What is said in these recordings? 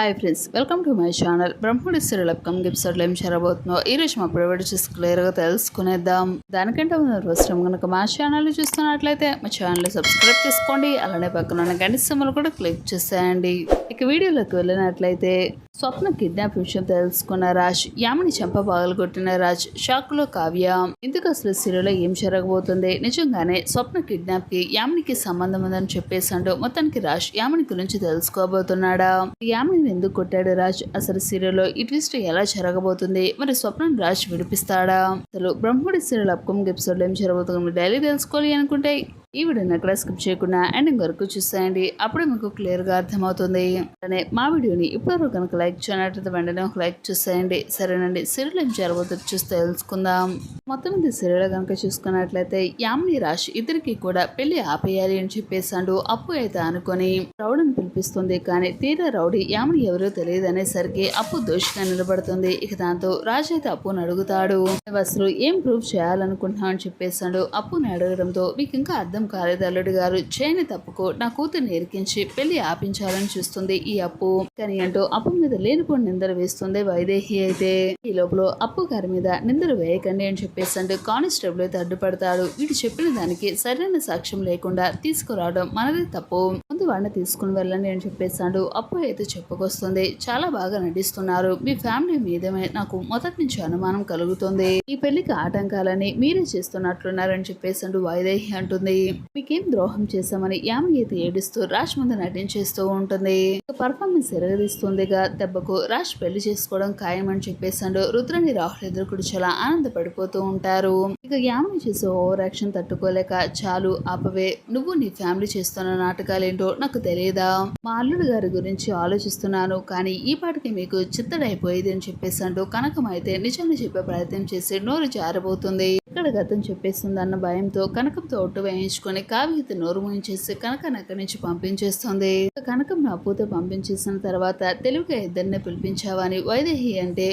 Hi friends welcome to my channel Brahmamudi serial గిప్సర్లు ఏం చేరబోతుందో ఈ రోజు మా ప్రైవేట్ చూసి క్లియర్గా తెలుసుకునేద్దాం. దానికంటే ముందు ఫస్ట్ కనుక మా ఛానల్ చూస్తున్నట్లయితే మా ఛానల్ సబ్స్క్రైబ్ చేసుకోండి. అలానే పక్కన ఉన్న గంట కూడా క్లిక్ చేసేయండి. ఇక వీడియోలోకి వెళ్ళినట్లయితే స్వప్న కిడ్నాప్ విషయం తెలుసుకున్న రాజ్ యామిని చెంప పగలగొట్టిన రాజ్ షాక్లో కావ్య. ఎందుకు అసలు సిరిలో ఏం జరగబోతుంది? నిజంగానే స్వప్న కిడ్నాప్కి యామినికి సంబంధం ఉందని చెప్పేశాడు. మొత్తానికి రాజ్ యామిని గురించి తెలుసుకోబోతున్నాడా? యామిని ఎందుకు కొట్టాడు రాజ్? అసలు సిరిలో ఈ ట్విస్ట్ ఎలా జరగబోతుంది? మరి స్వప్నం రాజ్ విడిపిస్తాడా? అసలు బ్రహ్మడి సీరియల్ అప్కమింగ్ ఎపిసోడ్ ఏం జరగబోతుంది డైలీ తెలుసుకోవాలి అనుకుంటే ఈ వీడియోని అక్కడ స్కిప్ చేయకుండా ఎండింగ్ వరకు చూసేయండి. అప్పుడే మీకు క్లియర్గా అర్థమవుతుంది. అలానే మా వీడియోని ఇప్పటివరకు కనుక లైక్ చేయనట్లయితే వెంటనే ఒక లైక్ చూసేయండి. సరేనండి సీరియల్ ఏం జరగబోతుంది చూస్తే తెలుసుకుందాం. మొత్తం ఇది సీరియల్ కనుక చూసుకున్నట్లయితే యామిని రాశి ఇద్దరికి కూడా పెళ్ళి ఆపేయాలి అని చెప్పేసాడు అప్పు అయితే అనుకొని రౌడీని పిలిపిస్తుంది. కానీ తీరా రౌడీ యామిని ఎవరో తెలియదు అనేసరికి అప్పు దోషిగా నిలబడుతుంది. ఇక దాంతో రాజు అయితే అప్పుని అడుగుతాడు. అసలు ఏం ప్రూవ్ చేయాలనుకుంటున్నావు అని చెప్పేసాడు అప్పుని అడగడంతో మీకు ఇంకా అర్థం కాలేదు అల్లుడు గారు చేయని తప్పుకు నా కూతుర్ని ఎరికించి పెళ్ళి ఆపించాలని చూస్తుంది ఈ అప్పు. కానీ అంటూ అప్పు మీద లేనిపోని నిందలు వేస్తుంది వైదేహి అయితే. ఈ లోపల అప్పు గారి మీద నిందలు వేయకండి అని చెప్పేసంటూ కానిస్టేబుల్ అయితే అడ్డుపడతాడు. వీడు చెప్పిన దానికి సరైన సాక్ష్యం లేకుండా తీసుకురావడం మనదే తప్పు. ముందు వాడిని తీసుకుని వెళ్ళండి అని చెప్పేసాడు అప్పు అయితే చెప్పుకొస్తుంది. చాలా బాగా నటిస్తున్నారు. మీ ఫ్యామిలీ మీదమే నాకు మొదటి నుంచి అనుమానం కలుగుతుంది. ఈ పెళ్ళికి ఆటంకాలని మీరే చేస్తున్నట్లున్నారని చెప్పేసాడు వైదేహి అంటుంది. మీకేం ద్రోహం చేశామని యామిని అయితే ఏడుస్తూ రాజ్ ముందు నటించేస్తూ ఉంటుంది. పర్ఫార్మెన్స్ ఎరగదీస్తుందిగా దెబ్బకు రాజ్ పెళ్ళి చేసుకోవడం ఖాయమని చెప్పేసాడు రుద్రని రాహుల్ ఎదురు కూడా చాలా ఆనందపడిపోతూ ఉంటారు. ఇక యామిని చేసే ఓవర్ యాక్షన్ తట్టుకోలేక చాలు ఆపవే నువ్వు నీ ఫ్యామిలీ చేస్తున్న నాటకాలేంటో నాకు తెలియదా? మా అల్లుడు గారి గురించి ఆలోచిస్తున్నాను కానీ ఈ పాటికి మీకు చిత్తడైపోయేది అని చెప్పేసాడు కనకం అయితే నిజాన్ని చెప్పే ప్రయత్నం చేసి నోరు జారబోతుంది. ఇక్కడ గతం చెప్పేస్తుంది అన్న భయంతో కనకంతో ఒట్టు వేయించుకొని కావ్యత నోరు మూయించేసి కనకాన్ని అక్కడి నుంచి పంపించేస్తుంది. కనకం నా పూత పంపించేసిన తర్వాత తెలివిగా ఇద్దరిని పిలిపించావని వైదేహి అంటే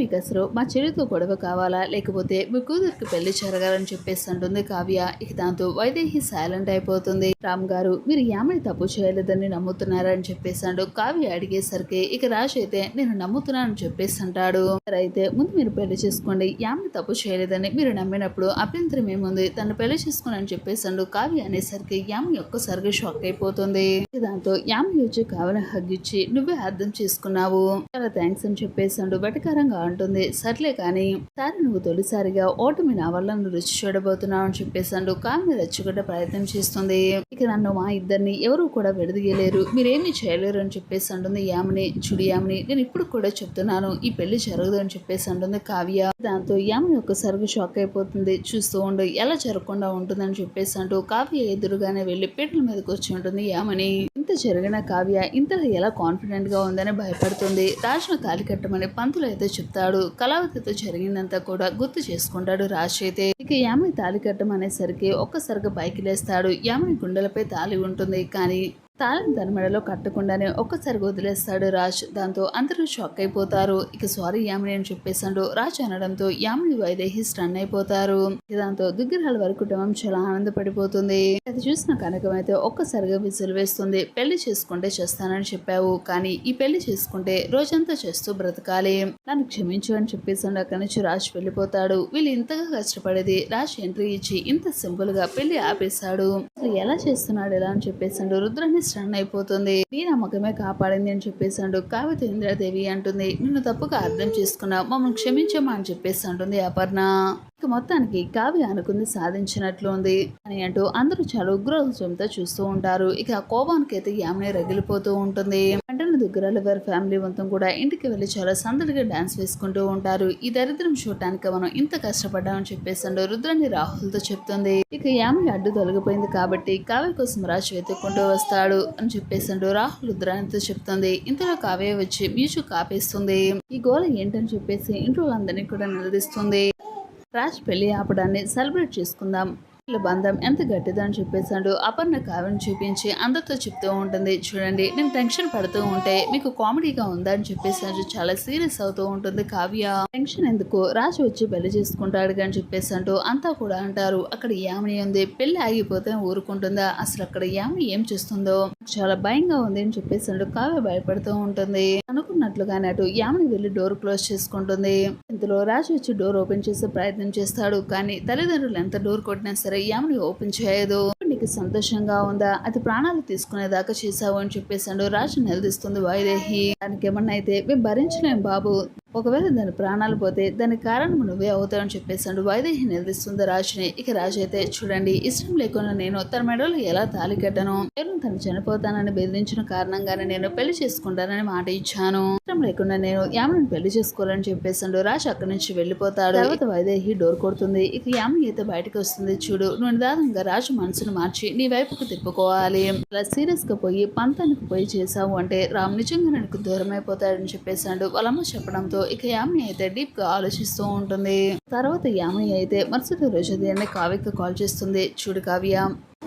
మీకు అసలు మా చెల్లితో గొడవ కావాలా? లేకపోతే మీ కూతురికి పెళ్ళి జరగాలని చెప్పేసి అంటుంది కావ్య. ఇక దాంతో వైదేహి సైలెంట్ అయిపోతుంది. రామ్ గారు మీరు యామని తప్పు చేయలేదని నమ్ముతున్నారని చెప్పేసాడు కావ్య అడిగేసరికి ఇక రాజు అయితే నేను నమ్ముతున్నానని చెప్పేసి అంటాడు. అయితే ముందు మీరు పెళ్ళి చేసుకోండి. యామిని తప్పు చేయలేదని మీరు నమ్మినప్పుడు అభ్యంతరం ఏముంది? తను పెళ్ళి చేసుకుని అని చెప్పేసాడు కావ్య అనేసరికి యామి ఒక్కసారిగా షాక్ అయిపోతుంది. దాంతో యామి వచ్చి కావ్యని హగ్గిచ్చి నువ్వే అర్థం చేసుకున్నావు. చాలా థ్యాంక్స్ అని చెప్పేసాడు వెటకారంగా అంటుంది సర్లే కానీ సారి నువ్వు తొలిసారిగా ఓటమి నా వల్ల నువ్వు రుచి చూడబోతున్నావు అని చెప్పేసాడు కావ్య రెచ్చగొట్టే ప్రయత్నం చేస్తుంది. ఇక నన్ను మా ఇద్దరిని ఎవరు కూడా విడదీయలేరు. మీరేమీ చేయలేరు అని చెప్పేసి అంటుంది యామిని. చుడి యామిని నేను ఇప్పుడు కూడా చెప్తున్నాను ఈ పెళ్ళి జరగదు అని చెప్పేసి అంటుంది కావ్య. దాంతో యామిని ఒక్కసారిగా షాక్ అయిపోతుంది. చూస్తూ ఉండు ఎలా జరగకుండా ఉంటుందని చెప్పేసి అంటూ కావ్య ఎదురుగానే వెళ్ళి పీటల మీదకి వచ్చి ఉంటుంది యామిని. ఇంత జరిగిన కావ్య ఇంత ఎలా కాన్ఫిడెంట్గా ఉందని భయపడుతుంది? రాజును తాలి కట్టమని పంతులు అయితే చెప్తాడు. కళావతితో జరిగిందంతా కూడా గుర్తు చేసుకుంటాడు రాజ్ అయితే. ఇక యామిని తాలి కట్టమనేసరికి ఒక్కసారిగా పైకి లేస్తాడు. యామిని గుండెలపై తాలి ఉంటుంది. కానీ తాళం తన మెడలో కట్టకుండానే ఒక్కసారి వదిలేస్తాడు రాజ్. దాంతో అందరూ షాక్ అయిపోతారు. ఇక సారీ యామిని అని చెప్పేసాడు రాజ్ అనడంతో యామిని వైదేహి స్టన్ అయిపోతారు. దాంతో దుగ్గిరాల వారి కుటుంబం చాలా ఆనందపడిపోతుంది. అది చూసిన కనకం అయితే ఒక్కసారిగా విసులు వేస్తుంది. పెళ్ళి చేసుకుంటే చేస్తానని చెప్పావు. కానీ ఈ పెళ్ళి చేసుకుంటే రోజంతా చేస్తూ బ్రతకాలి. నన్ను క్షమించు అని చెప్పేసాడు అక్కడి నుంచి రాజ్ వెళ్ళిపోతాడు. వీళ్ళు ఇంతగా కష్టపడేది రాజ్ ఎంట్రీ ఇచ్చి ఇంత సింపుల్గా పెళ్ళి ఆపేశాడు. అసలు ఎలా చేస్తున్నాడు? ఎలా అని చెప్పేసాడు రుద్రాన్ని స్టన్ అయిపోతుంది. నీ నమ్మకమే కాపాడింది అని చెప్పేసాడు కావిత ఇంద్రాదేవి అంటుంది నిన్ను తప్పుగా అర్థం చేసుకున్నావు. మమ్మల్ని క్షమించమా అని చెప్పేసి అంటుంది అపర్ణ. ఇక మొత్తానికి కావ్య అనుకుంది సాధించినట్లు ఉంది. అని అంటూ అందరూ చాలా ఉగ్రోత్సవంతో చూస్తూ ఉంటారు. ఇక కోపానికైతే కోపానికి యామిని రగిలిపోతూ ఉంటుంది. వెంటనే దుగ్గరాల వారి ఫ్యామిలీ మొత్తం కూడా ఇంటికి వెళ్ళి చాలా సందడిగా డాన్స్ వేసుకుంటూ ఉంటారు. ఈ దరిద్రం చూడటానికి మనం ఇంత కష్టపడ్డామని చెప్పేసాడు రుద్రాన్ని రాహుల్తో చెప్తుంది. ఇక యామిని అడ్డు తొలగిపోయింది కాబట్టి కావ్య కోసం రాజు వెతుక్కుంటూ వస్తాడు అని చెప్పేసాడు రాహుల్ రుద్రానితో చెప్తుంది. ఇంతలో కావ్య వచ్చి మ్యూజిక్ ఆపేస్తుంది. ఈ గోల ఏంటని చెప్పేసి ఇంట్లో అందరినీ కూడా నిలదీస్తుంది. రాజ్ పెళ్ళి ఆపడాన్ని సెలబ్రేట్ చేసుకుందాం. బంధం ఎంత గట్టిదని చెప్పేశాడు. అపర్ణ కావ్యం చూపించి అందరితో చెప్తూ ఉంటుంది. చూడండి నేను టెన్షన్ పడుతూ ఉంటే మీకు కామెడీగా ఉందా? అని చెప్పేసాడు చాలా సీరియస్ అవుతూ ఉంటుంది కావ్య. టెన్షన్ ఎందుకు? రాజు వచ్చి పెళ్ళి చేసుకుంటాడు అని చెప్పేసాడు అంతా కూడా అంటారు అక్కడ యామిని ఉంది. పెళ్ళి ఆగిపోతే ఊరుకుంటుందా? అసలు అక్కడ యామిని ఏం చేస్తుందో? చాలా భయంగా ఉంది అని చెప్పేసాడు కావ్య భయపడుతూ ఉంటుంది. అనుకున్నట్లుగానే అటు యామిని వెళ్ళి డోర్ క్లోజ్ చేసుకుంటుంది. ఇంతలో రాజు వచ్చి డోర్ ఓపెన్ చేసే ప్రయత్నం చేస్తాడు. కానీ తల్లిదండ్రులు ఎంత డోర్ కొట్టినా సరే యామిని ఓపెన్ చేయదు. నీకు సంతోషంగా ఉందా? అది ప్రాణాలు తీసుకునేదాకా చేసావు అని చెప్పేసాడు రాజు నిలదీస్తుంది వాయుదేహి. దానికి ఏమన్నా అయితే మేము భరించలేం బాబు. ఒకవేళ దాని ప్రాణాలు పోతే దానికి కారణం నువ్వే అవుతావని చెప్పేసాడు వైదేహి నిలదీస్తుంది రాజుని ఇక రాజు అయితే చూడండి ఇష్టం లేకుండా నేను తన మెడలో ఎలా తాలి కట్టను? నేను తను చనిపోతానని బెదిరించిన కారణంగానే నేను పెళ్ళి చేసుకుంటానని మాట ఇచ్చాను. ఇష్టం లేకుండా నేను యామని పెళ్ళి చేసుకోవాలని చెప్పేసాడు రాజు అక్కడి నుంచి వెళ్ళిపోతాడు. తర్వాత వైదేహి డోర్ కొడుతుంది. ఇక యామని అయితే బయటకు వస్తుంది. చూడు నువ్వు నిదానంగా రాజు మనసును మార్చి నీ వైపుకు తిప్పుకోవాలి. అలా సీరియస్గా పోయి పంతానికి పోయి చేసావు అంటే రామ్ నిజంగా నాకు దూరం అయిపోతాడని చెప్పేశాడు. వాళ్ళమ్మ చెప్పడంతో ఇక యామిని అయితే డీప్గా ఆలోచిస్తూ ఉంటుంది. తర్వాత యామిని అయితే మరుసటి రోజు ఉదయాన్నే కావ్యకి కాల్ చేస్తుంది. చూడు కావ్య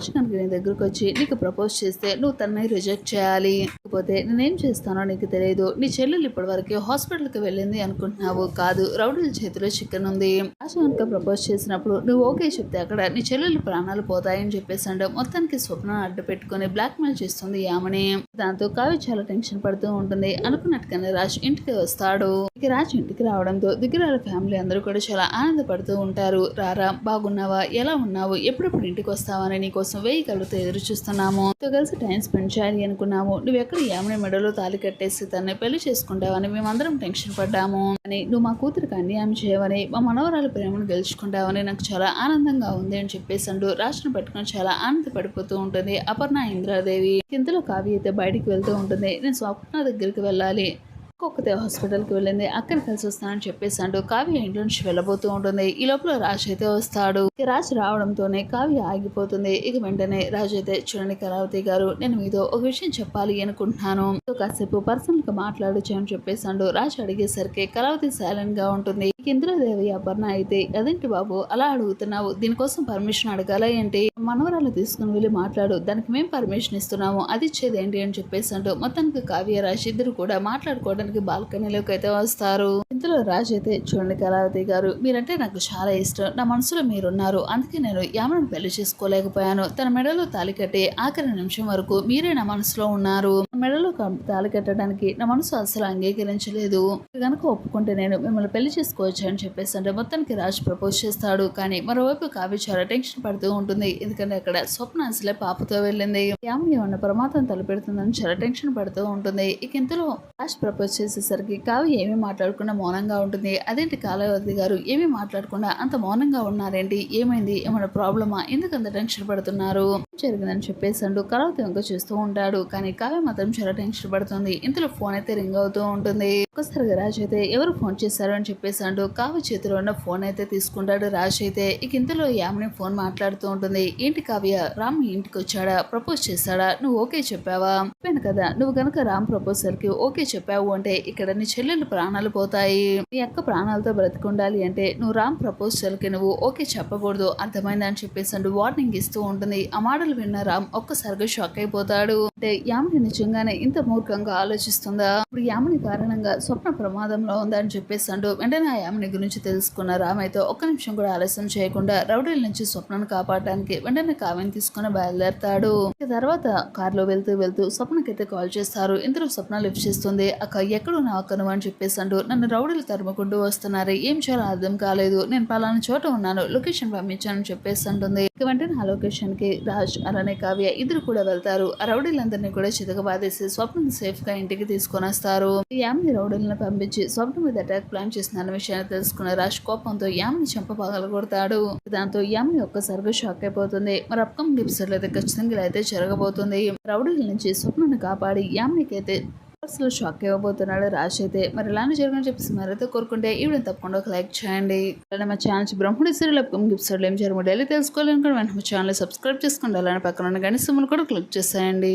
కనుక నీ దగ్గరకు వచ్చి నీకు ప్రపోజ్ చేస్తే నువ్వు తనని రిజెక్ట్ చేయాలి. లేకపోతే నేనేం చేస్తానో నీకు తెలియదు నీ చెల్లెలు ఇప్పటి వరకు హాస్పిటల్కి వెళ్ళింది అనుకుంటున్నావు కాదు. రౌడీల చేతిలో చికెన్ ఉంది. ఆశ కనుక ప్రపోజ్ చేసినప్పుడు నువ్వు ఓకే చెప్తే అక్కడ నీ చెల్లెలు ప్రాణాలు పోతాయని చెప్పేసి అంటే మొత్తానికి స్వప్నం అడ్డు పెట్టుకుని బ్లాక్ మెయిల్ చేస్తుంది యామని. దాంతో కావ్య చాలా టెన్షన్ పడుతూ ఉంటుంది. అనుకున్నట్టుగానే రాజ్ ఇంటికి వస్తాడు. ఇక రాజ్ ఇంటికి రావడంతో దగ్గర ఫ్యామిలీ అందరూ కూడా చాలా ఆనందపడుతూ ఉంటారు. రారా బాగున్నావా? ఎలా ఉన్నావు? ఎప్పుడెప్పుడు ఇంటికి వస్తావని నీకోసం వెయ్యి కళ్ళతో ఎదురు చూస్తున్నాము. తో కలిసి టైం స్పెండ్ చేయాలి అనుకున్నాము. నువ్వు ఎక్కడ యామని మెడలో తాలి కట్టేసి తనని పెళ్ళి చేసుకుంటావని మేమందరం టెన్షన్ పడ్డాము. అని నువ్వు మా కూతురికి అన్యాయం చేయవని మా మనవరాల ప్రేమను గెలుచుకుంటావని నాకు చాలా ఆనందంగా ఉంది అని చెప్పేసి అంటూ రాష్ట్రం పట్టుకొని చాలా ఆనందపడిపోతూ ఉంటుంది అపర్ణ ఇంద్రాదేవి. ఇంతలో కావ్య అయితే బయటికి వెళ్తూ ఉంటుంది. నేను స్వప్న దగ్గరికి వెళ్ళాలి. ఒక్కొక్కతే హాస్పిటల్కి వెళ్ళింది. అక్కడ కలిసి వస్తానని చెప్పేసి అంటూ కావ్య ఇంట్లో నుంచి వెళ్ళబోతూ ఉంటుంది. ఈ లోపల రాజు అయితే వస్తాడు. రాజు రావడంతోనే కావ్య ఆగిపోతుంది. ఇక వెంటనే రాజు అయితే చూడండి కళావతి గారు నేను మీతో ఒక విషయం చెప్పాలి అనుకుంటున్నాను. కాసేపు పర్సనల్గా మాట్లాడచ్చు అని చెప్పేసి అంటూ రాజు అడిగేసరికి కళావతి సైలెంట్గా ఉంటుంది. ఇంద్రదేవి అపర్ణ అయితే అదేంటి బాబు అలా అడుగుతున్నావు. దీనికోసం పర్మిషన్ అడగాల ఏంటి? మనవరాలు తీసుకుని వెళ్ళి మాట్లాడు దానికి మేము పర్మిషన్ ఇస్తున్నాము అది ఇచ్చేది ఏంటి అని చెప్పేసి అంటూ మొత్తానికి కావ్య రాజ్ ఇద్దరు కూడా మాట్లాడుకోవడానికి బాల్కనీలోకి అయితే వస్తారు. ఇందులో రాజ్ అయితే చూడండి కళావతి గారు మీరంటే నాకు చాలా ఇష్టం నా మనసులో మీరున్నారు అందుకే నేను యామను పెళ్ళి చేసుకోలేకపోయాను తన మెడలో తాలి కట్టి ఆఖరి నిమిషం వరకు మీరే నా మనసులో ఉన్నారు. మెడలో క- కట్టడానికి నా మనసు అసలు అంగీకరించలేదు. కనుక ఒప్పుకుంటే నేను మిమ్మల్ని పెళ్ళి చేసుకోవచ్చు అని చెప్పేసి అంటే మొత్తానికి రాజ్ ప్రపోజ్ చేస్తాడు. కానీ మరోవైపు కావ్య చాలా టెన్షన్ పడుతూ ఉంటుంది. ఎందుకంటే అక్కడ స్వప్న అసలే పాపతో వెళ్ళింది. ఫ్యామిలీ ఉన్న ప్రమాదం తలపెడుతుందని చాలా టెన్షన్ పడుతూ ఉంటుంది. ఇక ఇంతలో రాజ్ ప్రపోజ్ చేసేసరికి కావ్య ఏమీ మాట్లాడకుండా మౌనంగా ఉంటుంది. అదేంటి కాలవతి గారు ఏమీ మాట్లాడకుండా అంత మౌనంగా ఉన్నారేంటి? ఏమైంది? ఏమైనా ప్రాబ్లమా? ఎందుకు అంత టెన్షన్ పడుతున్నారు? జరిగిందని చెప్పేసి అంటూ కలవతి వంక చూస్తూ ఉంటాడు. కానీ కావ్య మాత్రం చాలా టెన్షన్ పడుతుంది ఇంతలో ఫోన్ అయితే రింగ్ అవుతూ ఉంటుంది. ఒక్కసారిగా రాజ్ అయితే ఎవరు ఫోన్ చేశారు? అని చెప్పేసి అంటూ కావ్య చేతిలో ఉన్న ఫోన్ అయితే తీసుకుంటాడు రాజ్ అయితే. ఇక ఇంతలో యామిని ఫోన్ మాట్లాడుతూ ఉంటుంది. ఏంటి కావ్య? రామ్ ఇంటికి వచ్చాడా? ప్రపోజ్ చేశాడా? నువ్వు ఓకే చెప్పావా? చెప్పాను కదా. నువ్వు గనక రామ్ ప్రపోజల్కి ఓకే చెప్పావు అంటే ఇక్కడ నీ చెల్లెలు ప్రాణాలు పోతాయి. నీ అక్క ప్రాణాలతో బ్రతికుండాలి అంటే నువ్వు రామ్ ప్రపోజల్కి నువ్వు ఓకే చెప్పకూడదు. అర్థమైందని చెప్పేసి అంటూ వార్నింగ్ ఇస్తూ ఉంటుంది. ఆ మాటలు విన్న రామ్ ఒక్కసారిగా షాక్ అయిపోతాడు. అంటే యామిని నిజంగానే ఇంత మూర్ఖంగా ఆలోచిస్తుందా? ఇప్పుడు యామిని కారణంగా స్వప్న ప్రమాదంలో ఉందా అని వెంటనే ఆ యామిని గురించి తెలుసుకున్న రామయ్యతో ఒక్క నిమిషం కూడా ఆలస్యం చేయకుండా రౌడీల నుంచి స్వప్నను కాపాడడానికి వెంటనే కావ్యం తీసుకుని బయలుదేరతాడు. తర్వాత కారులో వెళ్తూ వెళ్తూ స్వప్నకైతే కాల్ చేస్తారు. ఇంతలో స్వప్న లిఫ్ట్ చేస్తుంది. అక్క ఎక్కడున్నావు అక్క అని చెప్పేసాడు నన్ను రౌడీలు తరుముకుంటూ వస్తున్నారు. ఏం చేయాలో అర్థం కాలేదు. నేను పలానా చోట ఉన్నాను. లొకేషన్ పంపించానని చెప్పేసి అంటుంది ఇక వెంటనే ఆ లొకేషన్కి రాజ్ అలానే కావ్య ఇద్దరు కూడా వెళ్తారు. ఆ రౌడీలందరినీ కూడా చితకబాదేసి స్వప్నం సేఫ్గా ఇంటికి తీసుకొని వస్తారు. యామిని రౌడీలను పంపించి స్వప్నం మీద అటాక్ ప్లాన్ చేసిన విషయాన్ని తెలుసుకున్న రాజ్ కోపంతో యామిని చంప కొడతాడు. దాంతో యామిని ఒక్కసారిగా షాక్ అయిపోతుంది. మరి అప్కమింగ్ ఎపిసోడ్ అయితే ఖచ్చితంగా ఇలా అయితే జరగబోతుంది. రౌడీల నుంచి స్వప్నను కాపాడి యామినికి అయితే అసలు షాక్ ఇవ్వబోతున్నాడు రాజ్ అయితే. మరి ఇలానే జరగని చెప్పేసి మరైతే కోరుకుంటే ఈవిడని తప్పకుండా ఒక లైక్ చేయండి. అలానే మా ఛానల్ బ్రహ్మడి సీరియల్ అప్కమింగ్ ఎపిసోడ్లో ఏం జరగదు డైలీ తెలుసుకోవాలనుకుంటే వెంటనే మా ఛానల్ సబ్స్క్రైబ్ చేసుకోండి అలానే పక్కన ఉన్న గణిత కూడా క్లిక్ చేసేయండి.